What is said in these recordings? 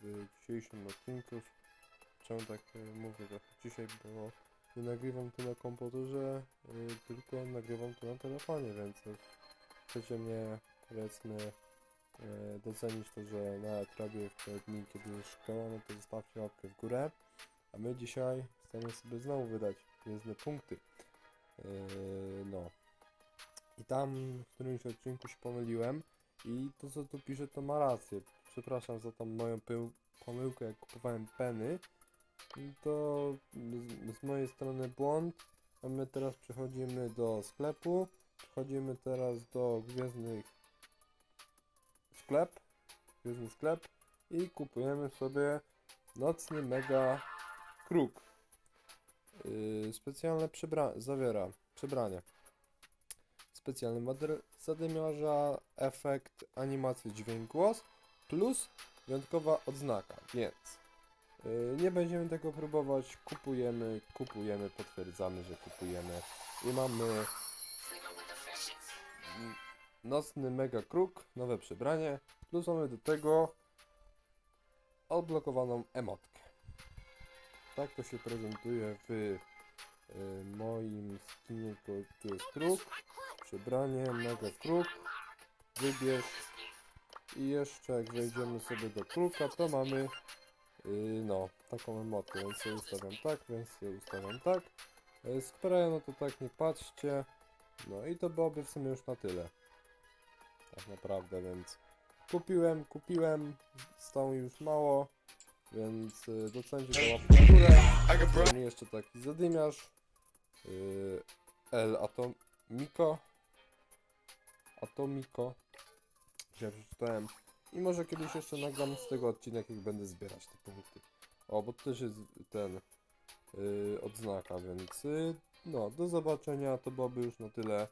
w dzisiejszym odcinku. Czemu tak e, mówię trochę dzisiaj, bo nie nagrywam to na komputerze, e, tylko nagrywam to na telefonie, więc chcecie mnie powiedzmy e, docenić to, że nawet robię w te dni, kiedy jest szkoła, no to zostawcie łapkę w górę. A my dzisiaj chcemy sobie znowu wydać gwiezdne punkty. No. I tam w którymś odcinku się pomyliłem i to co tu pisze to ma rację. Przepraszam za tą moją pomyłkę jak kupowałem peny. To z, z mojej strony błąd. A my teraz przechodzimy do sklepu. Przechodzimy teraz do gwiezdnych sklep. Gwiezdny sklep. I kupujemy sobie nocny mega kruk. Yy, specjalne przybra zawiera przebranie. Specjalny model zadymiarza, efekt, animacji, dźwięk, głos plus wyjątkowa odznaka, więc yy, nie będziemy tego próbować, kupujemy, kupujemy, potwierdzamy, że kupujemy i mamy nocny mega kruk, nowe przebranie, plus mamy do tego odblokowaną emotkę. Tak to się prezentuje w moim skinie, tu jest kruk, przebranie, mega kruk, wybierz i jeszcze jak wejdziemy sobie do kruka, to mamy y, no, taką emotkę, więc je ustawiam tak, więc je ustawiam tak. Y, Spraja, no to tak nie patrzcie. No i to byłoby w sumie już na tyle. Tak naprawdę, więc kupiłem, kupiłem, stało już mało, więc y, docencie to łapkę w górę. Mamy jeszcze taki zadymiarz. Yy, L Atomico. Atomico. Ja przeczytałem. I może kiedyś jeszcze nagram z tego odcinek, jak będę zbierać te punkty. O, bo to też jest ten yy, odznaka, więc yy, no, do zobaczenia. To byłoby już na tyle.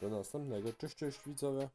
Do następnego. Cześć, cześć widzowie.